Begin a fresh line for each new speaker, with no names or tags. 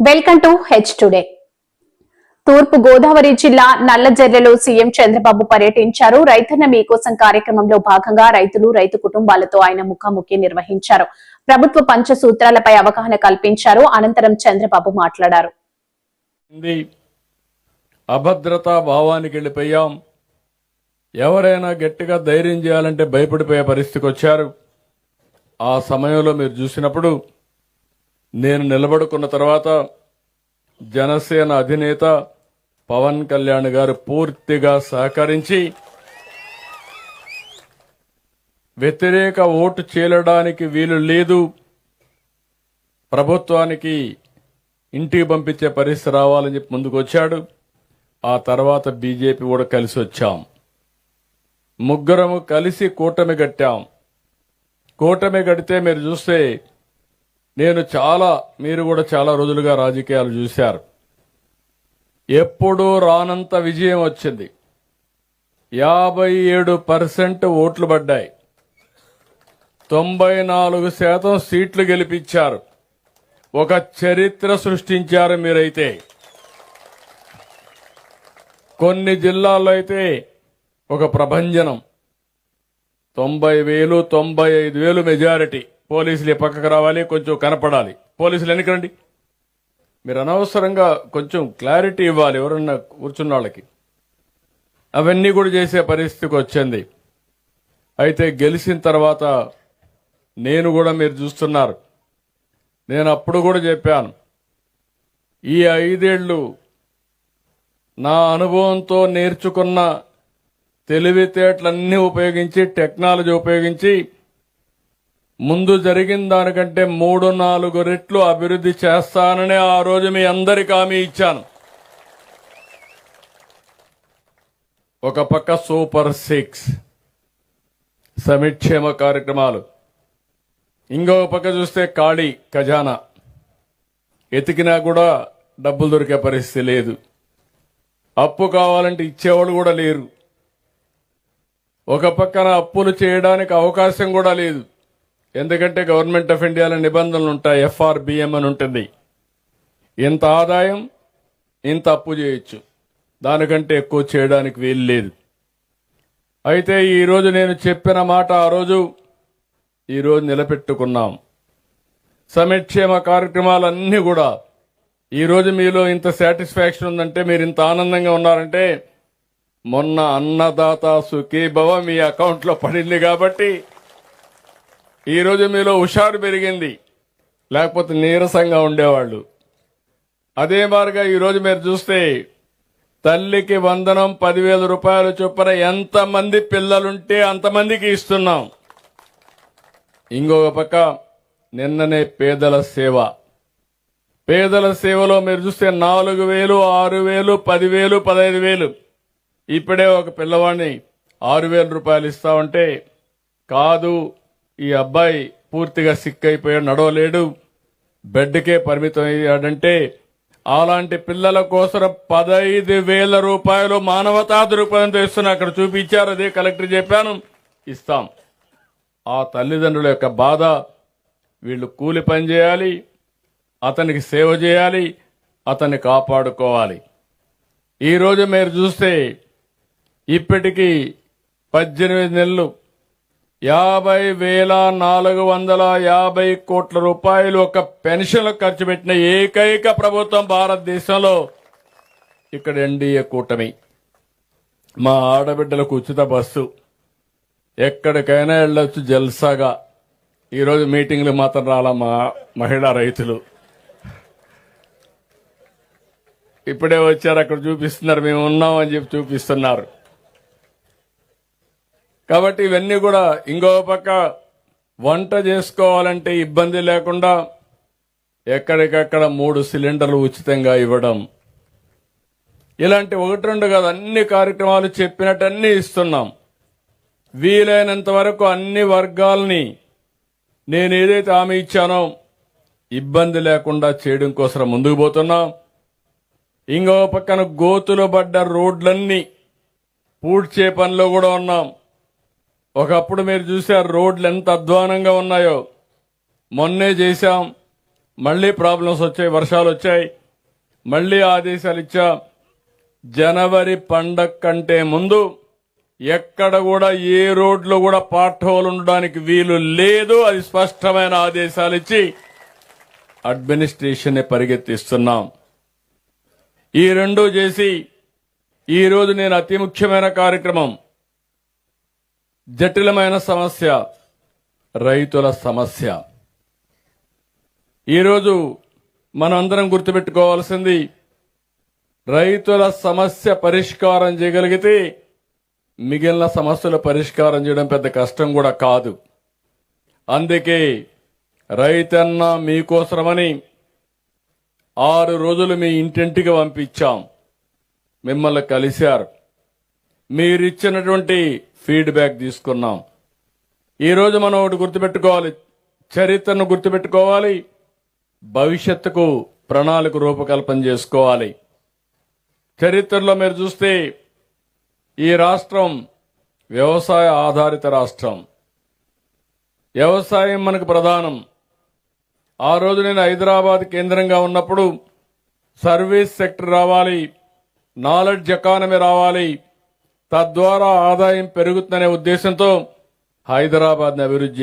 Welcome to H today. తూర్పు గోదావరి జిల్లా నల్లజర్లలో CM Chandrababu పర్యటించారు. రైతన్న మీకోసం కార్యక్రమంలో భాగంగా రైతులు రైతు కుటుంబాలతో ఆయన ముఖాముఖి నిర్వహించారు. ప్రభుత్వ పంచసూత్రాలపై అవగాహన కల్పించారు. అనంతరం చంద్రబాబు మాట్లాడారు.
అభద్రతా భావానికి వెళ్ళిపోయాం. ఎవరైనా గట్టిగా ధైర్యం చేయాలంటే భయపడిపోయే పరిస్థితికి వచ్చారు. ఆ సమయంలో మీరు చూసినప్పుడు నేను నిలబడుకున్న తర్వాత జనసేన అధినేత పవన్ కళ్యాణ్ గారు పూర్తిగా సహకరించి వ్యతిరేక ఓటు చేలడానికి వీలు లేదు. ప్రభుత్వానికి ఇంటికి పంపించే పరిస్థితి రావాలని చెప్పి ముందుకు వచ్చాడు. ఆ తర్వాత బీజేపీ కూడా కలిసి వచ్చాం. ముగ్గురము కలిసి కూటమి కట్టాం. కూటమి కడితే మీరు చూస్తే నేను చాలా మీరు కూడా చాలా రోజులుగా రాజకీయాలు చూశారు. ఎప్పుడూ రానంత విజయం వచ్చింది. యాభై ఏడు పర్సెంట్ ఓట్లు పడ్డాయి. తొంభై నాలుగు శాతం సీట్లు గెలిపించారు. ఒక చరిత్ర సృష్టించారు మీరైతే. కొన్ని జిల్లాల్లో అయితే ఒక ప్రభంజనం. తొంభై వేలు తొంభై ఐదు వేలు మెజారిటీ. పోలీసులు పక్కకు రావాలి? కొంచెం కనపడాలి. పోలీసులు ఎన్నికండి మీరు అనవసరంగా కొంచెం క్లారిటీ ఇవ్వాలి ఎవరన్నా కూర్చున్న వాళ్ళకి అవన్నీ కూడా చేసే పరిస్థితికి వచ్చింది. అయితే గెలిచిన తర్వాత నేను కూడా మీరు చూస్తున్నారు. నేను అప్పుడు కూడా చెప్పాను. ఈ ఐదేళ్ళు నా అనుభవంతో నేర్చుకున్న తెలివితేటలన్నీ ఉపయోగించి టెక్నాలజీ ఉపయోగించి ముందు జరిగిన దానికంటే మూడు నాలుగు రెట్లు అభివృద్ధి చేస్తానని ఆ రోజు మీ అందరికి హామీ ఇచ్చాను. ఒక పక్క సూపర్ సిక్స్ సమిక్షేమ కార్యక్రమాలు. ఇంకొక పక్క చూస్తే ఖాళీ ఖజానా. ఎతికినా కూడా డబ్బులు దొరికే పరిస్థితి లేదు. అప్పు కావాలంటే ఇచ్చేవాళ్ళు కూడా లేరు. ఒక పక్కన అప్పులు చేయడానికి అవకాశం కూడా లేదు. ఎందుకంటే గవర్నమెంట్ ఆఫ్ ఇండియాలో నిబంధనలు ఉంటాయి ఎఫ్ఆర్బిఎం అని ఉంటుంది. ఇంత ఆదాయం ఇంత అప్పు చేయొచ్చు. దానికంటే ఎక్కువ చేయడానికి వీలు లేదు. అయితే ఈరోజు నేను చెప్పిన మాట ఆ రోజు ఈరోజు నిలబెట్టుకున్నాం. సమక్షేమ కార్యక్రమాలన్నీ కూడా ఈరోజు మీలో ఇంత సాటిస్ఫాక్షన్ ఉందంటే మీరు ఇంత ఆనందంగా ఉన్నారంటే మొన్న అన్నదాత సుఖీభవ మీ అకౌంట్లో పడింది కాబట్టి ఈరోజు మీలో హుషారు పెరిగింది. లేకపోతే నీరసంగా ఉండేవాళ్ళు. అదే మారుగా ఈరోజు మీరు చూస్తే తల్లికి వందనం పదివేల రూపాయలు చొప్పున ఎంతమంది పిల్లలుంటే అంతమందికి ఇస్తున్నాం. ఇంకొక పక్క నిన్ననే పేదల సేవ. పేదల సేవలో మీరు చూస్తే నాలుగు వేలు ఆరు వేలు పదివేలు పదహైదు వేలు. ఇప్పుడే ఒక పిల్లవాడిని ఆరు వేల రూపాయలు ఇస్తామంటే కాదు ఈ అబ్బాయి పూర్తిగా సిక్ అయిపోయాడు నడవలేడు. బెడ్కే పరిమితం అయ్యాడంటే అలాంటి పిల్లల కోసం పదైదు వేల రూపాయలు మానవతా దృక్పథంతో ఇస్తున్నా అక్కడ చూపించారు అదే కలెక్టర్ చెప్పాను. ఇస్తాం. ఆ తల్లిదండ్రుల యొక్క బాధ వీళ్ళు కూలి పని చేయాలి అతనికి సేవ చేయాలి అతన్ని కాపాడుకోవాలి. ఈరోజు మీరు చూస్తే ఇప్పటికీ పద్దెనిమిది నెలలు యాభై వేల నాలుగు వందల యాభై కోట్ల రూపాయలు ఒక పెన్షన్లకు ఖర్చు పెట్టిన ఏకైక ప్రభుత్వం భారతదేశంలో ఇక్కడ ఎన్డీఏ కూటమి. మా ఆడబిడ్డలకు ఉచిత బస్సు. ఎక్కడికైనా వెళ్ళొచ్చు జల్సాగా. ఈరోజు మీటింగ్లు మాత్రం రాలా మా మహిళా రైతులు. ఇప్పుడే వచ్చారు అక్కడ చూపిస్తున్నారు మేము ఉన్నామని చెప్పి చూపిస్తున్నారు. కాబట్టి ఇవన్నీ కూడా ఇంకో పక్క వంట చేసుకోవాలంటే ఇబ్బంది లేకుండా ఎక్కడికక్కడ మూడు సిలిండర్లు ఉచితంగా ఇవ్వడం. ఇలాంటి ఒకటి రెండు కాదు అన్ని కార్యక్రమాలు చెప్పినట్టన్నీ ఇస్తున్నాం. వీలైనంత వరకు అన్ని వర్గాల్ని నేను ఏదైతే హామీ ఇచ్చానో ఇబ్బంది లేకుండా చేయడం కోసం ముందుకు పోతున్నాం. ఇంకో పక్కన గోతులు పడ్డ రోడ్లన్నీ పూడ్చే పనిలో కూడా ఉన్నాం. ఒకప్పుడు మీరు చూసారు రోడ్లు ఎంత అధ్వానంగా ఉన్నాయో. మొన్నే చేశాం. మళ్ళీ ప్రాబ్లమ్స్ వచ్చాయి వర్షాలు వచ్చాయి. మళ్ళీ ఆదేశాలు ఇచ్చా. జనవరి పండగ కంటే ముందు ఎక్కడ కూడా ఏ రోడ్లో కూడా పాట్ హోల్ ఉండడానికి వీలు లేదు అది స్పష్టమైన ఆదేశాలు ఇచ్చి అడ్మినిస్ట్రేషన్ పరిగెత్తిస్తున్నాం. ఈ రెండు చేసి ఈరోజు నేను అతి ముఖ్యమైన కార్యక్రమం జటిలమైన సమస్య రైతుల సమస్య. ఈరోజు మనందరం గుర్తుపెట్టుకోవాల్సింది రైతుల సమస్య పరిష్కారం చేయగలిగితే మిగిలిన సమస్యల పరిష్కారం చేయడం పెద్ద కష్టం కూడా కాదు. అందుకే రైతన్న మీకోసమని ఆరు రోజులు మీ ఇంటింటికి పంపించాం. మిమ్మల్ని కలిశారు. మీరిచ్చినటువంటి ఫీడ్బ్యాక్ తీసుకున్నాం. ఈరోజు మనం ఒకటి గుర్తుపెట్టుకోవాలి. చరిత్రను గుర్తుపెట్టుకోవాలి. భవిష్యత్తుకు ప్రణాళిక రూపకల్పన చేసుకోవాలి. చరిత్రలో మీరు చూస్తే ఈ రాష్ట్రం వ్యవసాయ ఆధారిత రాష్ట్రం. వ్యవసాయం మనకు ప్రధానం. ఆ రోజు నేను హైదరాబాద్ కేంద్రంగా ఉన్నప్పుడు సర్వీస్ సెక్టర్ రావాలి. నాలెడ్జ్ ఎకానమీ రావాలి. తద్వారా ఆదాయం పెరుగుతుందనే ఉద్దేశంతో హైదరాబాద్ని అభివృద్ధి